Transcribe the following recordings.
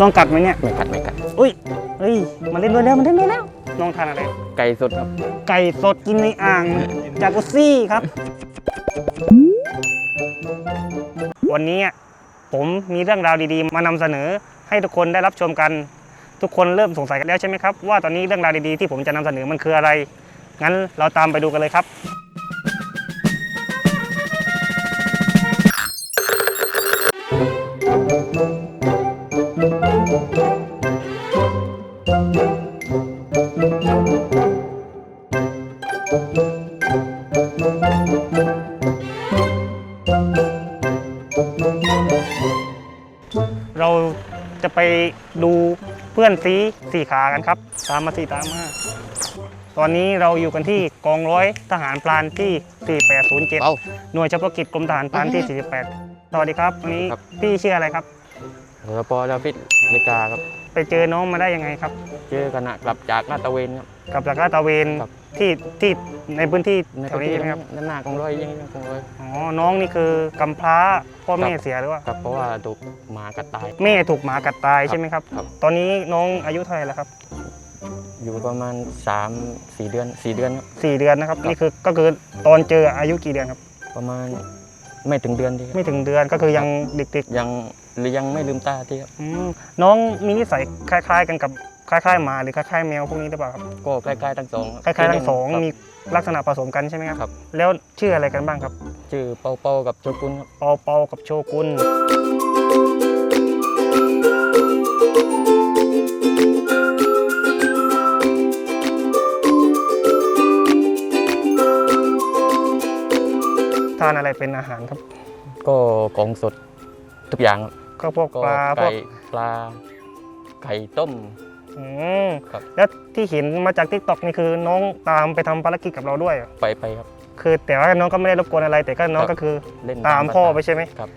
น้องกัดไหมเนี่ย ไม่กัดไม่กัดอุ้ยเฮ้ย มาเล่นด้วยแล้วมาเล่นด้วยแล้วน้องทานอะไร ไก่สดครับ ไก่สดกินในอ่าง จากุซี่ครับ วันนี้ผมมีเรื่องราวดีๆ มานำเสนอให้ทุกคนได้รับชมกัน ทุกคนเริ่มสงสัยกันแล้วใช่ไหมครับ ว่าตอนนี้เรื่องราวดีๆที่ผมจะนำเสนอมันคืออะไร งั้นเราตามไปดูกันเลยครับ เราจะไปดูเพื่อนซีสี่ขากันครับตามมาสี่ตามมาตอนนี้เราอยู่กันที่กองร้อยทหารพรานที่เอ้า4807 หน่วยเฉพาะกิจกรมทหารพรานที่ 48 สวัสดีครับวันนี้ครับพี่ชื่ออะไรครับ รปภดาวิดนิกาครับ ไปเจอน้องมาได้ยังไงครับ เจอกันนะกลับจากลาดตระเวนครับกับจากลาดตระเวนครับ ที่ที่ในพื้นที่แถวนี้ใช่ไหมครับ ด้านหน้ากองร้อยยังไงกองร้อย อ๋อ น้องนี่คือกำพร้าพ่อแม่ครับ เสียหรือว่า ครับเพราะว่าถูกหมากัดตาย แม่ถูกหมากัดตายใช่ไหมครับ ครับ ตอนนี้น้องอายุเท่าไหร่แล้วครับอยู่ประมาณ 3 4 เดือน 4 เดือนครับ สี่เดือนนะครับ ครับ นี่คือก็คือตอนเจออายุกี่เดือนครับ ประมาณไม่ถึงเดือนดีครับ ไม่ถึงเดือนก็คือยังเด็กยัง หรือยังไม่ลืมตาที่ครับๆอืมน้องมีนิสัยคล้าย ๆ กันกับคล้ายๆหมาหรือคล้ายๆแมวพวกนี้หรือเปล่าครับก็ใกล้ๆทั้งสองคล้ายๆทั้งสองครับมีลักษณะผสมกันใช่ไหมครับ ครับ แล้วชื่ออะไรกันบ้างครับชื่อเปาเปากับโจกุนครับ เปาเปากับโชกุนทานอะไรเป็นอาหารครับ ก็ของสดทุกอย่างครับ ก็พวกก็ปลาพวไก่กปลา ไก่ต้ม อืมครับ แล้วที่เห็นมาจากทิกตอกนี่คือน้องตามไปทำภารกิจกับเราด้วยเหรอไปไปครับ คือแต่ว่าน้องก็ไม่ได้รบกวนอะไร แต่ก็น้องครับ ก็คือเล่นตามภษพ่อไปใช่ไหมครับ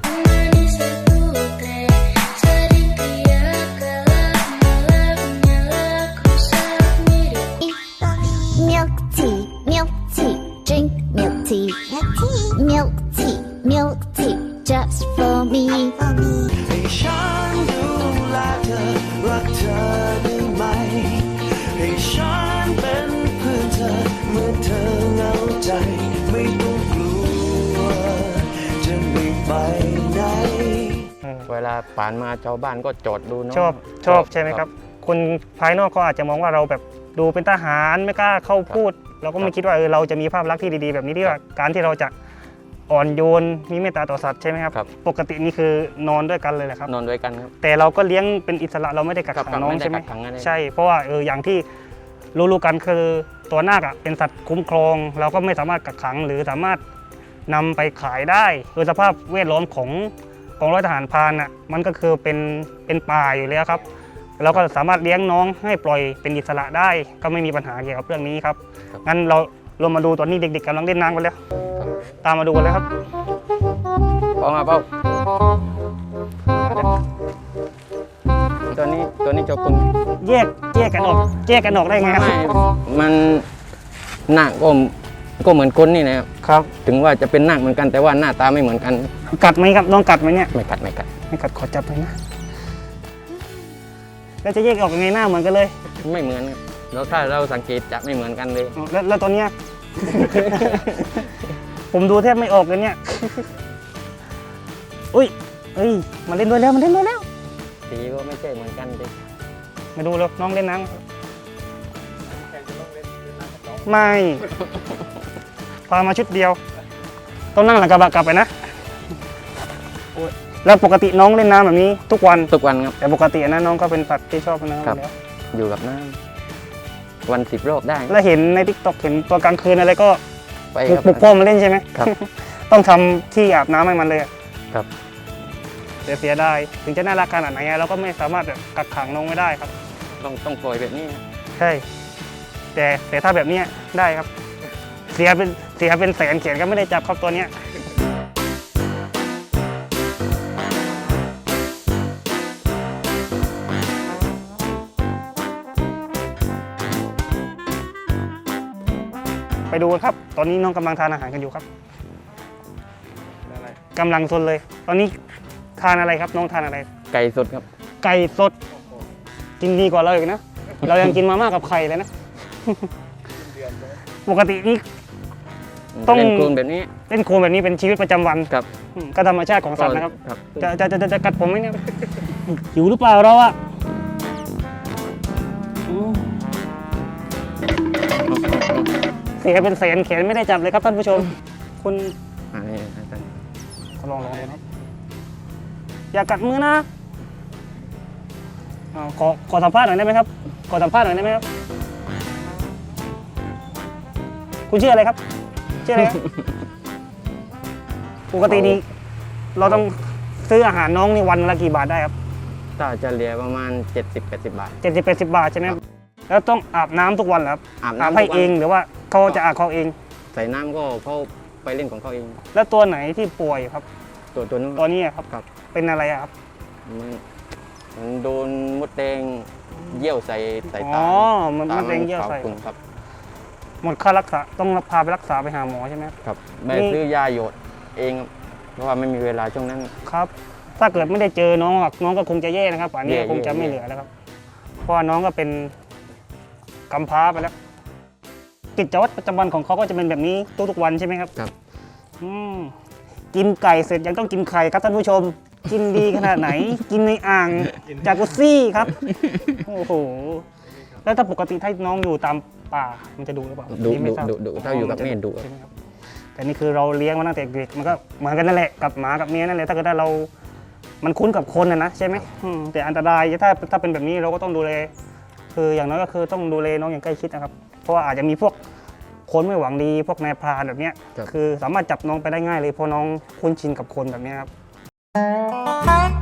ให้ฉันเป็นเพื่อนเธอ เมื่อเธอเหงาใจ ไม่ต้องกลัว จะไม่ไปไหน อืมเวลาผ่านมาชาวบ้านก็จอดดูเนาะชอบชอบใช่ไหมครับ คนภายนอกก็อาจจะมองว่าเราแบบดูเป็นทหารไม่กล้าเข้าพูด เราก็ไม่คิดว่าเออเราจะมีภาพลักษณ์ที่ดีๆ แบบนี้ที่ว่าการที่เราจะ อ่อนโยนมีเมตตาต่อสัตว์ใช่ไหมครับ ครับ ปกตินี่คือนอนด้วยกันเลยแหละครับ นอนด้วยกันครับ แต่เราก็เลี้ยงเป็นอิสระเราไม่ได้กักครับขังน้องไม่ได้ใช่ไหมกักขังอะไร ใช่เพราะว่าเอออย่างที่รู้ๆกันคือตัวนาคอะเป็นสัตว์คุ้มครอง เราก็ไม่สามารถกักขังหรือสามารถนำไปขายได้โดยสภาพแวดล้อมของกองร้อยทหารพรานอะมันก็คือเป็นเป็นป่าอยู่แล้วครับ เราก็สามารถเลี้ยงน้องให้ปล่อยเป็นอิสระได้ ก็ไม่มีปัญหาเกี่ยวกับเรื่องนี้ครับงั้นเราเรามาดูตอนนี้เด็กๆกำลังเล่นน้ำกันแล้ว ตามมาดูกันเลยครับเป้ามาเป้าตัวนี้ตัวนี้เจากุนแยกแยกกันออกแยกกันออกได้ไงครับไม่มันหน้าก็ก็เหมือนคนนี่นะครับครับ ถึงว่าจะเป็นหน้าเหมือนกันแต่ว่าหน้าตาไม่เหมือนกัน กัดไหมครับน้องกัดไหมเนี่ยไม่กัดไม่กัดไม่กัดขอจับหน่อยนะแล้วจะแยกออกยังไงหน้าเหมือนกันเลย ไม่เหมือนครับแล้วถ้าเราสังเกตจะไม่เหมือนกันเลยอ๋อแล้วแล้วตอนเนี้ย ผมดูแทบไม่ออกเลยเนี่ย อุ้ยเอ้ย มาเล่นด้วยแล้วมาเล่นด้วยแล้ว สีก็ไม่ใช่เหมือนกันเลยมาดูแล้วน้องเล่นน้ำไม่ พามาชุดเดียว ต้องนั่งหลังกระบะกลับไปนะโอ๊ยแล้วปกติน้องเล่นน้ำแบบนี้ทุกวัน ทุกวันครับ แต่ปกตินะน้องก็เป็นสัตว์ที่ชอบน้ำอยู่ครับแล้ว อยู่กับน้ำวันสิบรอบได้ แล้วเห็นในทิกตอกเห็นตัวกลางคืนอะไรก็ ไปปลุคกรับ ปลุกพ่อมาเล่นใช่ไหมครับ ต้องทำที่อาบน้ำให้มันเลยอะครับเสียเสียดายถึงจะน่ารักขนาดไหนอะเราก็ไม่สามารถแบบกักขังน้องไม่ได้ครับ ต้องต้องปล่อยแบบนี้นะใช่ แต่แต่ถ้าแบบเนี้ยได้ครับ เสียเป็นเสียเป็นแสนเขียนก็ไม่ได้จับครับตัวเนี้ย ไปดูกันครับ ตอนนี้น้องกำลังทานอาหารกันอยู่ครับกำลังซนเลย ตอนนี้ทานอะไรครับ น้องทานอะไร ไก่สดครับ ไก่สด กินดีกว่าเราอีกนะ เรายังกินมาม่ากับไข่เลยนะปกตินี่ต้องเล่นกลูนแบบนี้ เล่นโคลนแบบนี้เป็นชีวิตประจำวันครับอืมก็ธรรมชาติของสัตว์นะครับครับจะจะจะจะจะกัดผมไหมเนี่ยหิวหรือเปล่าเราอะ เสียเป็นแสนแขนไม่ได้จับเลยครับท่านผู้ชม คุณอันนี้ครับลองลองเลยครับ อย่ากัดมือนะอ่าขอขอสัมภาษณ์หน่อยได้ไหมครับ ขอสัมภาษณ์หน่อยได้ไหมครับ คุณชื่ออะไรครับ ชื่ออะไรครับ ปกตินี้เราต้องซื้ออาหารน้องนี่วันละกี่บาทได้ครับ ก็จะเหลือประมาณ 70-80 บาท เจ็ดสิบแปดสิบบาทใช่ไหมครับแล้วต้องอาบน้ำทุกวันเหรอครับอาบอาบน้ำให้ทุกวันเองหรือว่า เขาจะอาบเขาเอง ใส่น้ำก็เขาไปเล่นของเขาเอง แล้วตัวไหนที่ป่วยครับ ตัวตัวนู้น ตัวนี้อะครับ ครับ เป็นอะไรอะครับ มันมันโดนมดแดงเยี่ยวใส่ใส่อ๋ตาอมันตามันเป็นเยื่อขาวใส่ขุ่นครับ หมดค่ารักษาต้องพาไปรักษาไปหาหมอใช่ไหมครับครับแม่นี่ ซื้อยาหยดเองครับเพราะว่าไม่มีเวลาช่วงนั้น ครับ ถ้าเกิดไม่ได้เจอน้องอะน้องก็คงจะแย่นะครับป่านนี้แย่คงจะแย่ไม่เหลือแล้วครับ เพราะว่าน้องก็เป็นกำพร้าไปแล้ว กิจวัตรประจำวันของเขาก็จะเป็นแบบนี้ทุกๆวันใช่ไหมครับครับ อืมกินไก่เสร็จยังต้องกินไข่ครับท่านผู้ชม กินดีขนาดไหน กินในอ่างจากกุซี่ครับโอ้โหแล้วถ้าปกติถ้าน้องอยู่ตามป่ามันจะดูหรือเปล่าดุนี่ไม่ทราบดุดุถ้าอยู่กับแม่ดุ ใช่ไหมครับแต่นี่คือเราเลี้ยงมาตั้งแต่เด็กมันก็เหมือนกันนั่นแหละกับหมากับเมียนั่นแหละถ้าเกิดว่าเรา มันคุ้นกับคนนะนะใช่ไหมอืมแต่อันตรายถ้าถ้าเป็นแบบนี้เราก็ต้องดูแลคืออย่างน้อยก็คือต้องดูแลน้องอย่างใกล้ชิดนะครับ เพราะว่าอาจจะมีพวกคนไม่หวังดี พวกนายพรานแบบเนี้ยครับ คือสามารถจับน้องไปได้ง่ายเลยเพราะน้องคุ้นชินกับคนแบบเนี้ยครับ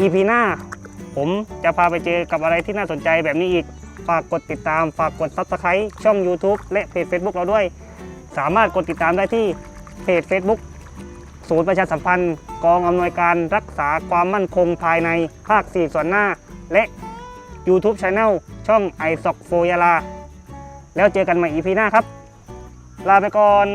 EP หน้า ผมจะพาไปเจอกับอะไรที่น่าสนใจแบบนี้อีก ฝากกดติดตาม ฝากกด Subscribe ช่อง YouTube และเพจ Facebook เราด้วย สามารถกดติดตามได้ที่เพจ Facebook ศูนย์ประชาสัมพันธ์ กองอำนวยการรักษาความมั่นคงภายในภาค 4 ส่วนหน้า และ YouTube Channel ช่อง i s o c โฟยาลาแล้วเจอกันใหม่ EP หน้าครับ ลาไปก่อน